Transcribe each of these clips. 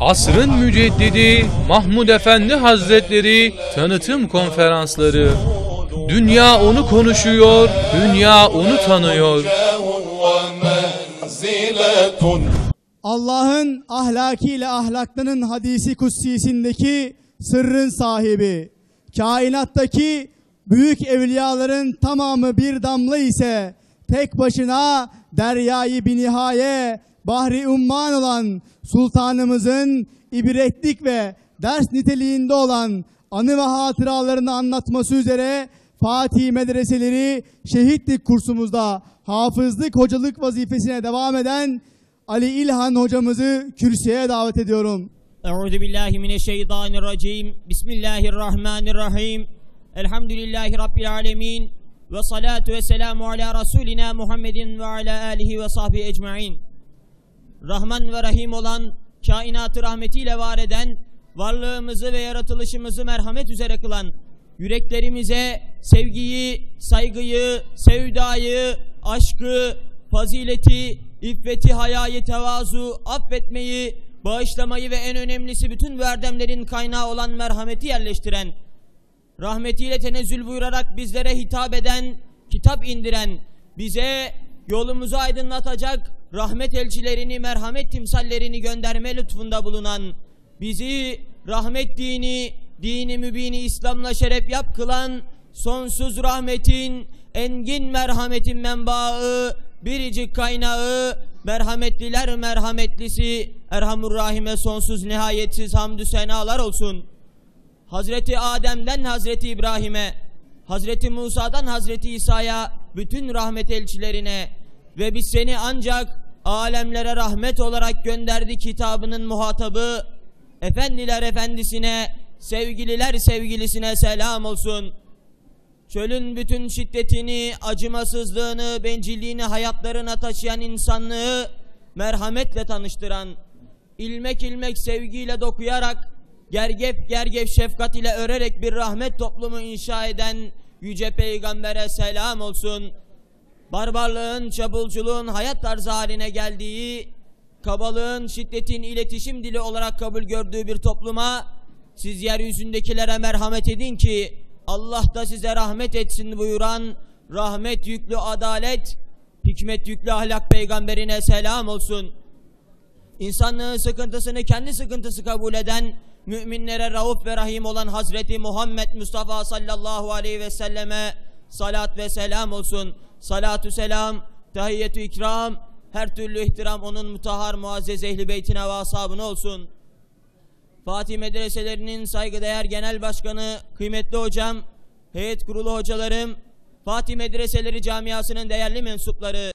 Asrın müceddidi Mahmud Efendi Hazretleri tanıtım konferansları. Dünya onu konuşuyor, dünya onu tanıyor. Allah'ın ahlakiyle ahlaklının hadisi kutsisindeki sırrın sahibi, kainattaki büyük evliyaların tamamı bir damla ise tek başına deryayı binihaye Bahri Umman olan sultanımızın ibretlik ve ders niteliğinde olan anı ve hatıralarını anlatması üzere Fatih medreseleri şehitlik kursumuzda hafızlık hocalık vazifesine devam eden Ali İlhan hocamızı kürsüye davet ediyorum. Euzubillahimineşşeytanirracim. Bismillahirrahmanirrahim. Elhamdülillahi Rabbil alemin. Ve salatu ve selamu ala Resulina Muhammedin ve ala alihi ve sahbihi ecmain. Rahman ve Rahim olan, kainatı rahmetiyle var eden, varlığımızı ve yaratılışımızı merhamet üzere kılan, yüreklerimize sevgiyi, saygıyı, sevdayı, aşkı, fazileti, iffeti, hayayı, tevazu, affetmeyi, bağışlamayı ve en önemlisi bütün bu erdemlerin kaynağı olan merhameti yerleştiren, rahmetiyle tenezzül buyurarak bizlere hitap eden, kitap indiren, bize yolumuzu aydınlatacak rahmet elçilerini, merhamet timsallerini gönderme lütfunda bulunan, bizi rahmet dini, dini mübini İslam'la şeref yap kılan, sonsuz rahmetin, engin merhametin menbaı, biricik kaynağı, merhametliler merhametlisi, Erhamur Rahim'e sonsuz nihayetsiz hamdü senalar olsun. Hazreti Adem'den Hazreti İbrahim'e, Hazreti Musa'dan Hazreti İsa'ya, bütün rahmet elçilerine ve biz seni ancak alemlere rahmet olarak gönderdi kitabının muhatabı, efendiler efendisine, sevgililer sevgilisine selam olsun. Çölün bütün şiddetini, acımasızlığını, bencilliğini hayatlarına taşıyan insanlığı merhametle tanıştıran, ilmek ilmek sevgiyle dokuyarak, gergef gergef şefkat ile örerek bir rahmet toplumu inşa eden yüce peygambere selam olsun. Barbarlığın, çabulculuğun hayat tarzı haline geldiği, kabalığın, şiddetin iletişim dili olarak kabul gördüğü bir topluma siz yeryüzündekilere merhamet edin ki Allah da size rahmet etsin buyuran rahmet yüklü adalet, hikmet yüklü ahlak peygamberine selam olsun. İnsanlığın sıkıntısını kendi sıkıntısı kabul eden, müminlere rauf ve rahim olan Hazreti Muhammed Mustafa sallallahu aleyhi ve selleme salat ve selam olsun. Salatü selam, tahiyyetü ikram, her türlü ihtiram onun mutahhar muazzez ehli beytine ve ashabına olsun. Fatih Medreselerinin saygıdeğer genel başkanı, kıymetli hocam, heyet kurulu hocalarım, Fatih Medreseleri camiasının değerli mensupları,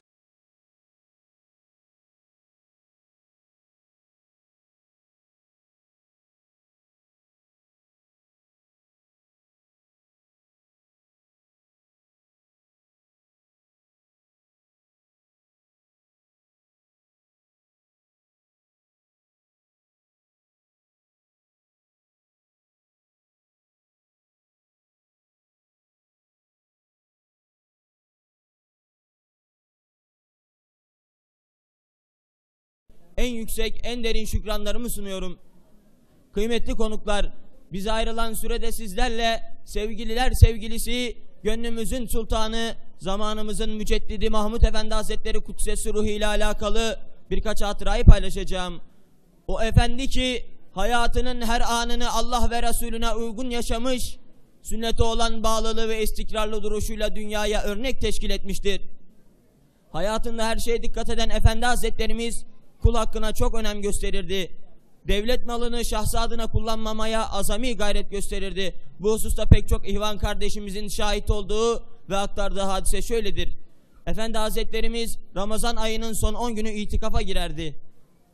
en yüksek, en derin şükranlarımı sunuyorum. Kıymetli konuklar, bize ayrılan sürede sizlerle sevgililer sevgilisi, gönlümüzün sultanı, zamanımızın müceddidi Mahmut Efendi Hazretleri Kudsesi Ruhu ile alakalı birkaç hatırayı paylaşacağım. O efendi ki hayatının her anını Allah ve Resulüne uygun yaşamış, sünnete olan bağlılığı ve istikrarlı duruşuyla dünyaya örnek teşkil etmiştir. Hayatında her şeye dikkat eden Efendi Hazretlerimiz kul hakkına çok önem gösterirdi. Devlet malını şahsadına kullanmamaya azami gayret gösterirdi. Bu hususta pek çok ihvan kardeşimizin şahit olduğu ve aktardığı hadise şöyledir. Efendi Hazretlerimiz Ramazan ayının son 10 günü itikafa girerdi.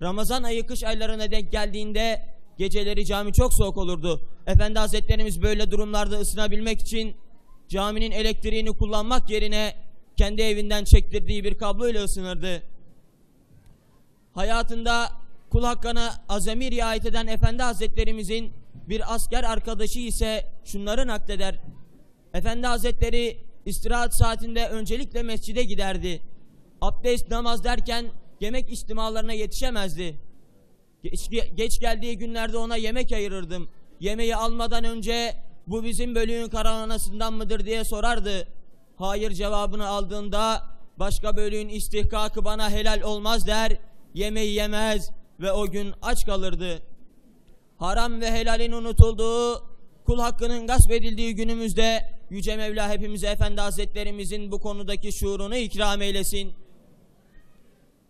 Ramazan ayı kış aylarına denk geldiğinde geceleri cami çok soğuk olurdu. Efendi Hazretlerimiz böyle durumlarda ısınabilmek için caminin elektriğini kullanmak yerine kendi evinden çektirdiği bir kablo ile ısınırdı. Hayatında kul hakkına azami riayet eden Efendi Hazretlerimizin bir asker arkadaşı ise şunları nakleder. Efendi Hazretleri istirahat saatinde öncelikle mescide giderdi. Abdest, namaz derken yemek istimalarına yetişemezdi. Geç, geç geldiği günlerde ona yemek ayırırdım. Yemeği almadan önce bu bizim bölüğün karavanasından mıdır diye sorardı. Hayır cevabını aldığında başka bölüğün istihkakı bana helal olmaz der. Yemeği yemez ve o gün aç kalırdı. Haram ve helalin unutulduğu, kul hakkının gasp edildiği günümüzde Yüce Mevla hepimize Efendi Hazretlerimizin bu konudaki şuurunu ikram eylesin.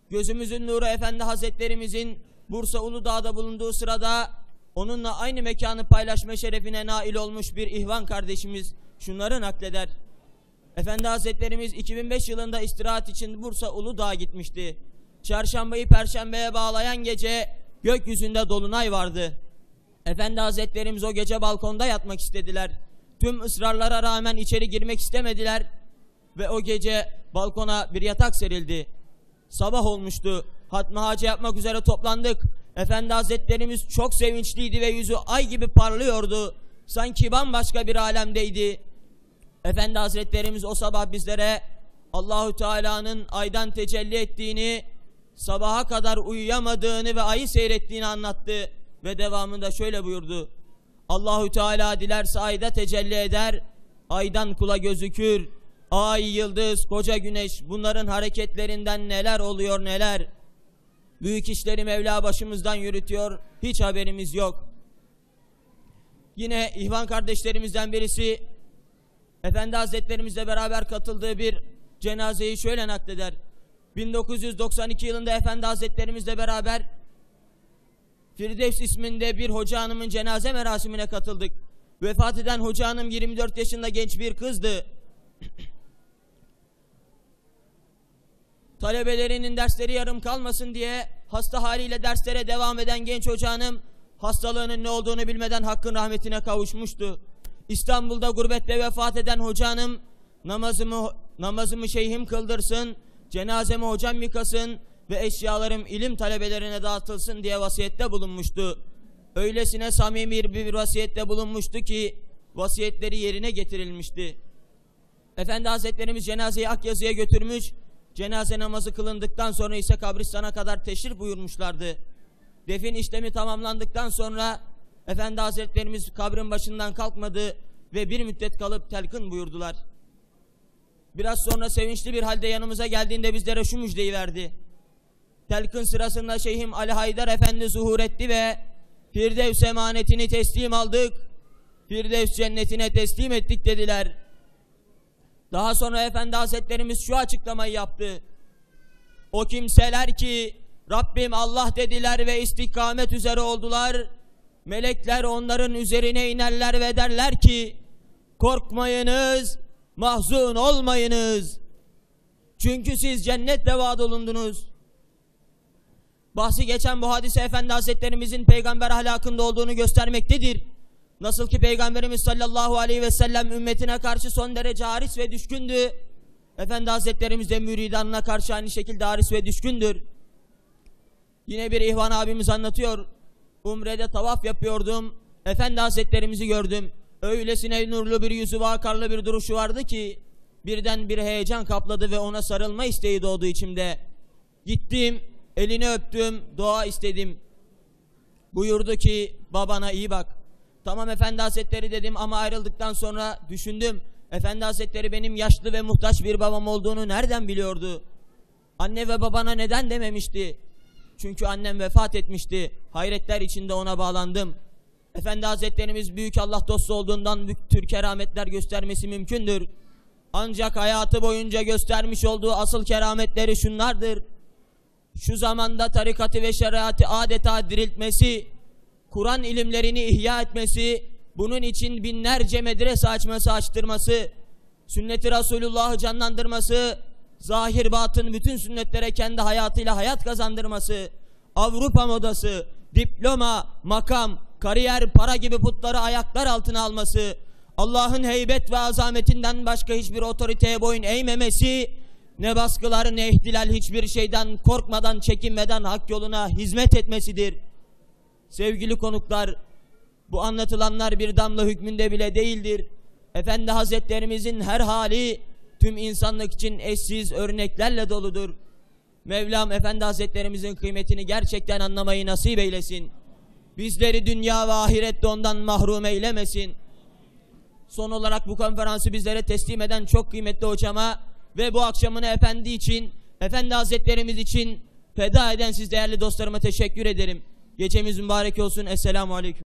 Gözümüzün nuru Efendi Hazretlerimizin Bursa Uludağ'da bulunduğu sırada onunla aynı mekanı paylaşma şerefine nail olmuş bir ihvan kardeşimiz şunları nakleder. Efendi Hazretlerimiz 2005 yılında istirahat için Bursa Uludağ'a gitmişti. Çarşambayı perşembeye bağlayan gece gökyüzünde dolunay vardı. Efendi Hazretlerimiz o gece balkonda yatmak istediler. Tüm ısrarlara rağmen içeri girmek istemediler ve o gece balkona bir yatak serildi. Sabah olmuştu. Hatmi hacı yapmak üzere toplandık. Efendi Hazretlerimiz çok sevinçliydi ve yüzü ay gibi parlıyordu. Sanki bambaşka bir alemdeydi. Efendi Hazretlerimiz o sabah bizlere Allahü Teala'nın aydan tecelli ettiğini, sabaha kadar uyuyamadığını ve ayı seyrettiğini anlattı ve devamında şöyle buyurdu. Allahü Teala dilerse ayda tecelli eder, aydan kula gözükür. Ay, yıldız, koca güneş bunların hareketlerinden neler oluyor neler. Büyük işleri Mevla başımızdan yürütüyor. Hiç haberimiz yok. Yine İhvan kardeşlerimizden birisi Efendi Hazretlerimizle beraber katıldığı bir cenazeyi şöyle nakleder. 1992 yılında Efendi Hazretlerimizle beraber Firdevs isminde bir hoca hanımın cenaze merasimine katıldık. Vefat eden hoca hanım 24 yaşında genç bir kızdı. Talebelerinin dersleri yarım kalmasın diye hasta haliyle derslere devam eden genç hoca hanım hastalığının ne olduğunu bilmeden hakkın rahmetine kavuşmuştu. İstanbul'da gurbette vefat eden hoca hanım namazımı, namazımı şeyhim kıldırsın, cenazemi hocam yıkasın ve eşyalarım ilim talebelerine dağıtılsın diye vasiyette bulunmuştu. Öylesine samimi bir vasiyette bulunmuştu ki vasiyetleri yerine getirilmişti. Efendi Hazretlerimiz cenazeyi Akyazı'ya götürmüş, cenaze namazı kılındıktan sonra ise kabristana kadar teşrif buyurmuşlardı. Defin işlemi tamamlandıktan sonra Efendi Hazretlerimiz kabrin başından kalkmadı ve bir müddet kalıp telkin buyurdular. Biraz sonra sevinçli bir halde yanımıza geldiğinde bizlere şu müjdeyi verdi. Telkin sırasında Şeyhim Ali Haydar Efendi zuhur etti ve Firdevs emanetini teslim aldık. Firdevs cennetine teslim ettik dediler. Daha sonra Efendi Hazretlerimiz şu açıklamayı yaptı. O kimseler ki Rabbim Allah dediler ve istikamet üzere oldular. Melekler onların üzerine inerler ve derler ki korkmayınız, mahzun olmayınız. Çünkü siz cennetle vaad olundunuz. Bahsi geçen bu hadise Efendi Hazretlerimizin peygamber ahlakında olduğunu göstermektedir. Nasıl ki Peygamberimiz sallallahu aleyhi ve sellem ümmetine karşı son derece haris ve düşkündü. Efendi Hazretlerimiz de müridanına karşı aynı şekilde haris ve düşkündür. Yine bir ihvan abimiz anlatıyor. Umre'de tavaf yapıyordum. Efendi Hazretlerimizi gördüm. Öylesine nurlu bir yüzü vakarlı bir duruşu vardı ki birden bir heyecan kapladı ve ona sarılma isteği doğdu içimde. Gittim, elini öptüm, dua istedim. Buyurdu ki babana iyi bak. Tamam Efendi Hazretleri dedim ama ayrıldıktan sonra düşündüm. Efendi Hazretleri benim yaşlı ve muhtaç bir babam olduğunu nereden biliyordu? Anne ve babana neden dememişti? Çünkü annem vefat etmişti. Hayretler içinde ona bağlandım. Efendi Hazretlerimiz büyük Allah dostu olduğundan büyük tür kerametler göstermesi mümkündür. Ancak hayatı boyunca göstermiş olduğu asıl kerametleri şunlardır. Şu zamanda tarikatı ve şeriatı adeta diriltmesi, Kur'an ilimlerini ihya etmesi, bunun için binlerce medrese açması açtırması, sünneti Resulullah'ı canlandırması, zahir batın bütün sünnetlere kendi hayatıyla hayat kazandırması, Avrupa modası, diploma, makam, kariyer, para gibi putları ayaklar altına alması, Allah'ın heybet ve azametinden başka hiçbir otoriteye boyun eğmemesi, ne baskılar ne ihtilal hiçbir şeyden korkmadan çekinmeden hak yoluna hizmet etmesidir. Sevgili konuklar, bu anlatılanlar bir damla hükmünde bile değildir. Efendi Hazretlerimizin her hali tüm insanlık için eşsiz örneklerle doludur. Mevlam Efendi Hazretlerimizin kıymetini gerçekten anlamayı nasip eylesin. Bizleri dünya ve ahirette ondan mahrum eylemesin. Son olarak bu konferansı bizlere teslim eden çok kıymetli hocama ve bu akşamını efendi için, efendi hazretlerimiz için feda eden siz değerli dostlarıma teşekkür ederim. Gecemiz mübarek olsun. Esselamu Aleyküm.